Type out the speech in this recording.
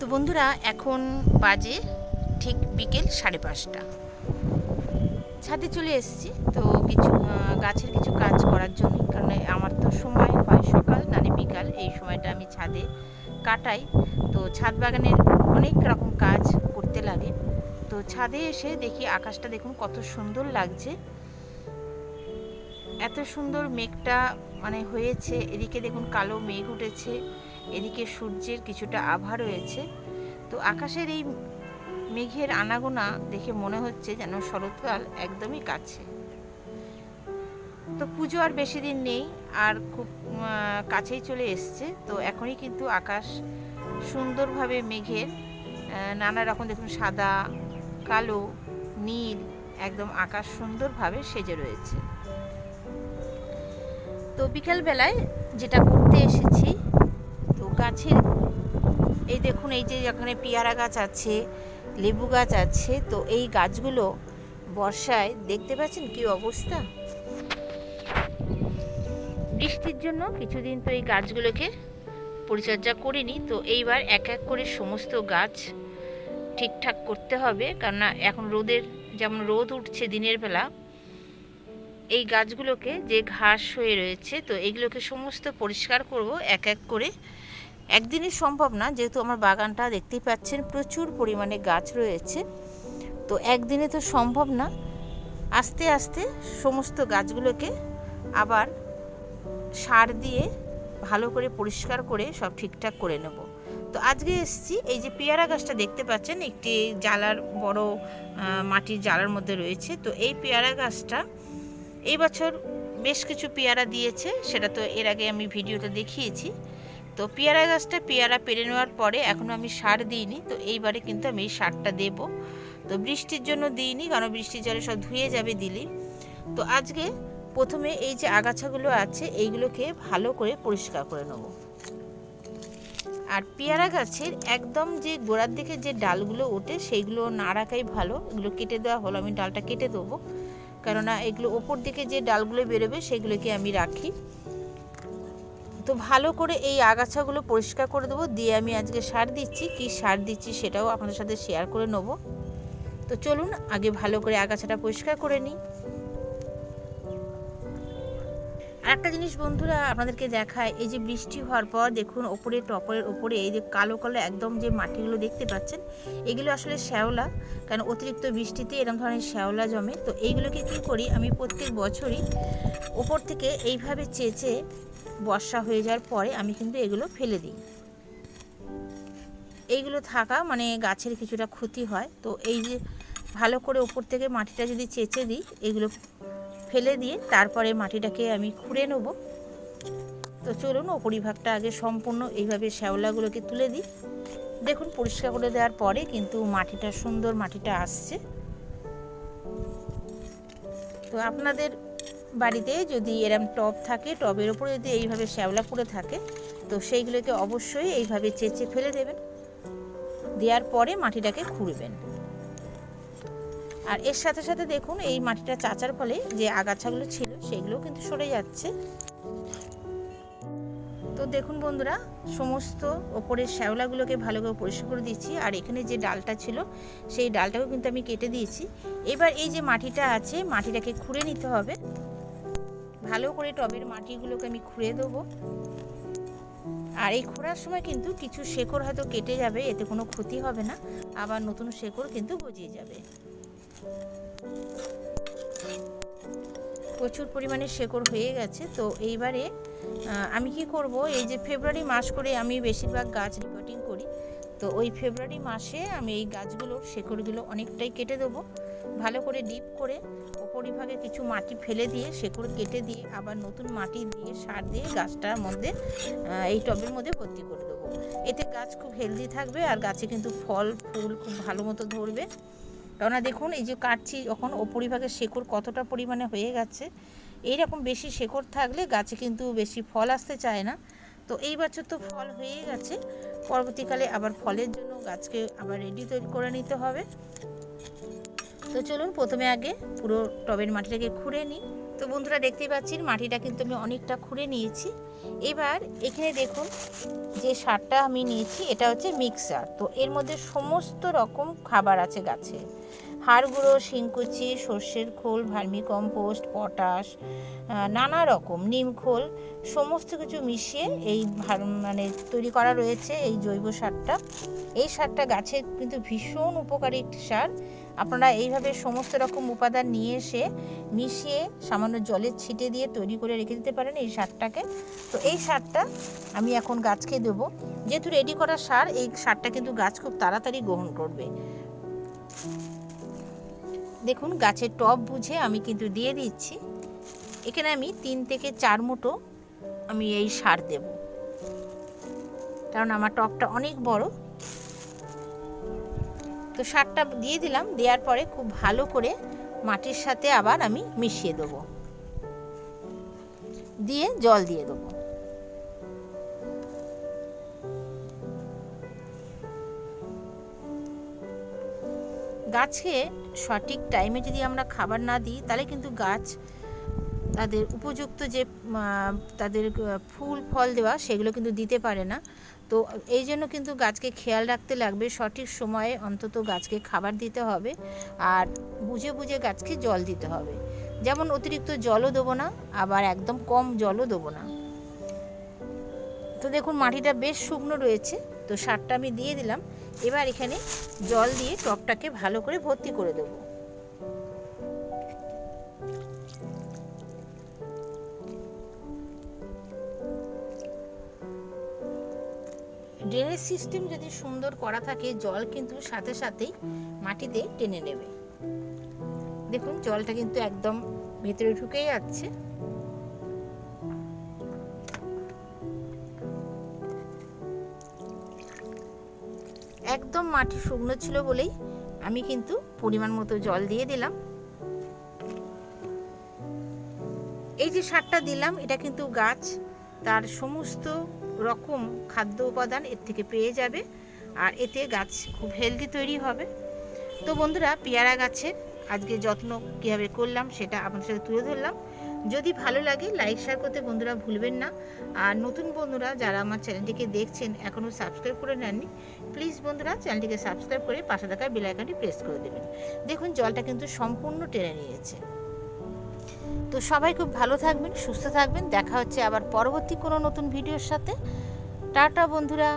তো বন্ধুরা, এখন বাজে ঠিক বিকেল সাড়ে পাঁচটা। ছাদে চলে এসেছি, তো কিছু গাছের কিছু কাজ করার জন্য, কারণ আমার তো সময় হয় সকাল নালে বিকাল, এই সময়টা আমি ছাদে কাটাই। তো ছাদ বাগানের অনেক রকম কাজ করতে লাগে। তো ছাদে এসে দেখি আকাশটা দেখুন কত সুন্দর লাগছে। এত সুন্দর মেঘটা মানে হয়েছে। এদিকে দেখুন কালো মেঘ উঠেছে, এদিকে সূর্যের কিছুটা আভা রয়েছে। তো আকাশের এই মেঘের আনাগোনা দেখে মনে হচ্ছে যেন শরৎকাল একদমই কাছে। তো পুজো আর বেশি দিন নেই, আর খুব কাছেই চলে এসছে। তো এখনই কিন্তু আকাশ সুন্দরভাবে মেঘের নানা রকম দেখুন সাদা, কালো, নীল, একদম আকাশ সুন্দরভাবে সেজে রয়েছে। তো বিকালবেলায় যেটা করতে এসেছি, তো গাছের, এই দেখুন, এই যে এখানে পেয়ারা গাছ আছে, লেবু গাছ আছে, তো এই গাছগুলো বর্ষায় দেখতে পাচ্ছেন কি অবস্থা? বৃষ্টির জন্য কিছুদিন তো এই গাছগুলোকে পরিচর্যা করিনি, তো এইবার এক এক করে সমস্ত গাছ ঠিকঠাক করতে হবে, কেননা এখন রোদের, যেমন রোদ উঠছে দিনের বেলা এই গাছগুলোকে যে ঘাস হয়ে রয়েছে, তো এইগুলোকে সমস্ত পরিষ্কার করব এক এক করে। একদিনই সম্ভব না, যেহেতু আমার বাগানটা দেখতেই পাচ্ছেন, প্রচুর পরিমাণে গাছ রয়েছে। তো একদিনে তো সম্ভব না। আস্তে আস্তে সমস্ত গাছগুলোকে আবার সার দিয়ে ভালো করে পরিষ্কার করে সব ঠিকঠাক করে নেব। তো আজকে এসেছি, এই যে পেয়ারা গাছটা দেখতে পাচ্ছেন, একটি জালার বড় মাটির জালার মধ্যে রয়েছে। তো এই পেয়ারা গাছটা এই বছর বেশ কিছু পেয়ারা দিয়েছে, সেটা তো এর আগে আমি ভিডিওতে দেখিয়েছি। তো পেয়ারা গাছটা পেয়ারা পেরে নেওয়ার পরে এখনও আমি সার দিইনি, তো এইবারে কিন্তু আমি এই সারটা দেব। তো বৃষ্টির জন্য দিইনি, কারণ বৃষ্টির জলে সব ধুয়ে যাবে দিলি। তো আজকে প্রথমে এই যে আগাছাগুলো আছে, এইগুলোকে ভালো করে পরিষ্কার করে নেব। আর পেয়ারা গাছের একদম যে গোড়ার দিকে যে ডালগুলো ওঠে, সেইগুলো না রাখাই ভালো। এগুলো কেটে দেওয়া হলো, আমি ডালটা কেটে দেবো। কেননা এগুলো ওপর দিকে যে ডালগুলো বেরোবে সেগুলোকে আমি রাখি। তো ভালো করে এই আগাছাগুলো পরিষ্কার করে দেবো। দিয়ে আমি আজকে সার দিচ্ছি। কি সার দিচ্ছি সেটাও আপনাদের সাথে শেয়ার করে নেব। তো চলুন আগে ভালো করে আগাছাটা পরিষ্কার করে নিই। একটা জিনিস বন্ধুরা আপনাদেরকে দেখায়, এই যে বৃষ্টি হওয়ার পর দেখুন ওপরে টপরের ওপরে, এই যে কালো কালো একদম যে মাটিগুলো দেখতে পাচ্ছেন, এগুলো আসলে শ্যাওলা, কারণ অতিরিক্ত বৃষ্টিতে এরকম ধরনের শ্যাওলা জমে। তো এইগুলোকে কী করি আমি প্রত্যেক বছরই ওপর থেকে এইভাবে চেঁচে বর্ষা হয়ে যাওয়ার পরে আমি কিন্তু এগুলো ফেলে দিই। এইগুলো থাকা মানে গাছের কিছুটা ক্ষতি হয়, তো এই যে ভালো করে ওপর থেকে মাটিটা যদি চেঁচে দিই, এগুলো ফেলে দিয়ে তারপরে মাটিটাকে আমি খুঁড়ে নেব। তো চলুন ওপরিভাগটা আগে সম্পূর্ণ এইভাবে শ্যাওলাগুলোকে তুলে দিই। দেখুন, পরিষ্কার করে দেওয়ার পরে কিন্তু মাটিটা সুন্দর মাটিটা আসছে। তো আপনাদের বাড়িতে যদি এরম টব থাকে, টবের ওপরে যদি এইভাবে শ্যাওলা পড়ে থাকে, তো সেইগুলোকে অবশ্যই এইভাবে চেঁচে ফেলে দেবেন। দেওয়ার পরে মাটিটাকে খুঁড়বেন। আর এর সাথে সাথে দেখুন, এই মাটিটা চাচার ফলে যে আগাছাগুলো ছিল সেগুলো কিন্তু সরে যাচ্ছে। তো দেখুন বন্ধুরা, সমস্ত ওপরের শ্যাওলাগুলোকে ভালো করে পরিষ্কার করে দিচ্ছি। আর এখানে যে ডালটা ছিল, সেই ডালটাকেও কিন্তু আমি কেটে দিয়েছি। এবার এই যে মাটিটা আছে, মাটিটাকে খুঁড়ে নিতে হবে। ভালো করে টবের মাটিগুলোকে আমি খুঁড়ে দেবো। আর এই খোঁড়ার সময় কিন্তু কিছু শেকড় হয়তো কেটে যাবে, এতে কোনো ক্ষতি হবে না। আবার নতুন শেকড় কিন্তু গজিয়ে যাবে। প্রচুর পরিমাণে শেকড় হয়ে গেছে। তো এইবারে আমি কি করব, এই যে ফেব্রুয়ারি মাস করে আমি বেশিরভাগ গাছ রিপোর্টিং করি। তো ওই ফেব্রুয়ারি মাসে আমি এই গাছগুলোর শেকড়গুলো অনেকটাই কেটে দেবো। ভালো করে ডিপ করে ওপরিভাগে কিছু মাটি ফেলে দিয়ে, শেকড় কেটে দিয়ে, আবার নতুন মাটি দিয়ে সার দিয়ে গাছটার মধ্যে এই টবের মধ্যে ভর্তি করে দেবো। এতে গাছ খুব হেলদি থাকবে আর গাছে কিন্তু ফল, ফুল খুব ভালো মতো ধরবে। কেননা দেখুন, এই যে কাটছি, যখন ওপরিভাগে শেকড় কতটা পরিমাণে হয়ে গেছে, এইরকম বেশি শেকড় থাকলে গাছে কিন্তু বেশি ফল আসতে চায় না। তো এই বছর তো ফল হয়ে গেছে, পরবর্তীকালে আবার ফলের জন্য গাছকে আবার রেডি তৈরি করে নিতে হবে। তো চলুন, প্রথমে আগে পুরো টবের মাটিটাকে খুঁড়ে নিই। তো বন্ধুরা দেখতেই পাচ্ছেন, মাটিটা কিন্তু আমি অনেকটা খুঁড়ে নিয়েছি। এবার এখানে দেখুন, যে সারটা আমি নিয়েছি, এটা হচ্ছে মিক্সার। তো এর মধ্যে সমস্ত রকম খাবার আছে গাছে। হাড় গুঁড়ো, শিংকুচি, সর্ষের খোল ভার্মি কম্পোস্ট পটাশ নানা রকম, নিম খোল, সমস্ত কিছু মিশিয়ে এই মানে তৈরি করা রয়েছে এই জৈব সারটা। এই সারটা গাছের কিন্তু ভীষণ উপকারী একটি সার। আপনারা এইভাবে সমস্ত রকম উপাদান নিয়ে এসে মিশিয়ে সামান্য জলের ছিটে দিয়ে তৈরি করে রেখে দিতে পারেন এই সারটাকে। তো এই সারটা আমি এখন গাছকে দেবো। যেহেতু রেডি করা সার, এই সারটা কিন্তু গাছ খুব তাড়াতাড়ি গ্রহণ করবে। দেখুন, গাছের টব বুঝে আমি কিন্তু দিয়ে দিচ্ছি। এখানে আমি তিন থেকে চার মুঠো আমি এই সার দেব। কারণ আমার টবটা অনেক বড়। তো সারটা দিয়ে দিলাম, দেওয়ার পরে খুব ভালো করে মাটির সাথে আবার আমি মিশিয়ে দেবো। দিয়ে জল দিয়ে দেবো। গাছে সঠিক টাইমে যদি আমরা খাবার না দিই, তাহলে কিন্তু গাছ তাদের উপযুক্ত যে তাদের ফুল, ফল দেওয়া, সেগুলো কিন্তু দিতে পারে না। তো এই জন্য কিন্তু গাছকে খেয়াল রাখতে লাগবে, সঠিক সময়ে অন্তত গাছকে খাবার দিতে হবে আর বুঝে বুঝে গাছকে জল দিতে হবে। যেমন অতিরিক্ত জলও দেবো না, আবার একদম কম জলও দেবো না। তো দেখুন, মাটিটা বেশ শুকনো রয়েছে, তো সারটা আমি দিয়ে দিলাম। এবার এখানে জল দিয়ে টবটাকে ভালো করে ভর্তি করে দেবো। ড্রেনেজ সিস্টেম যদি সুন্দর করা থাকে, জল কিন্তু সাথে সাথেই মাটিতে টেনে নেবে। দেখুন, জলটা কিন্তু একদম ভেতরে ঢুকে যাচ্ছে। একদম মাটি শুকনো ছিল বলেই আমি কিন্তু পরিমাণ মতো জল দিয়ে দিলাম। এই যে সারটা দিলাম, এটা কিন্তু গাছ, তার সমস্ত রকম খাদ্য উপাদান এর থেকে পেয়ে যাবে আর এতে গাছ খুব হেলদি তৈরি হবে। তো বন্ধুরা, পেয়ারা গাছের আজকে যত্ন কীভাবে করলাম সেটা আপনার সাথে তুলে ধরলাম। যদি ভালো লাগে লাইক শেয়ার করতে বন্ধুরা ভুলবেন না। আর নতুন বন্ধুরা যারা আমার চ্যানেলটিকে দেখছেন এখনও সাবস্ক্রাইব করে নেননি প্লিজ বন্ধুরা চ্যানেলটিকে সাবস্ক্রাইব করে পাশে থাকা বেল আইকনটি প্রেস করে দেবেন। দেখুন, জলটা কিন্তু সম্পূর্ণ টেনে নিয়েছে। তো সবাই খুব ভালো থাকবেন, সুস্থ থাকবেন। দেখা হচ্ছে আবার পরবর্তী কোনো নতুন ভিডিওর সাথে। টাটা বন্ধুরা।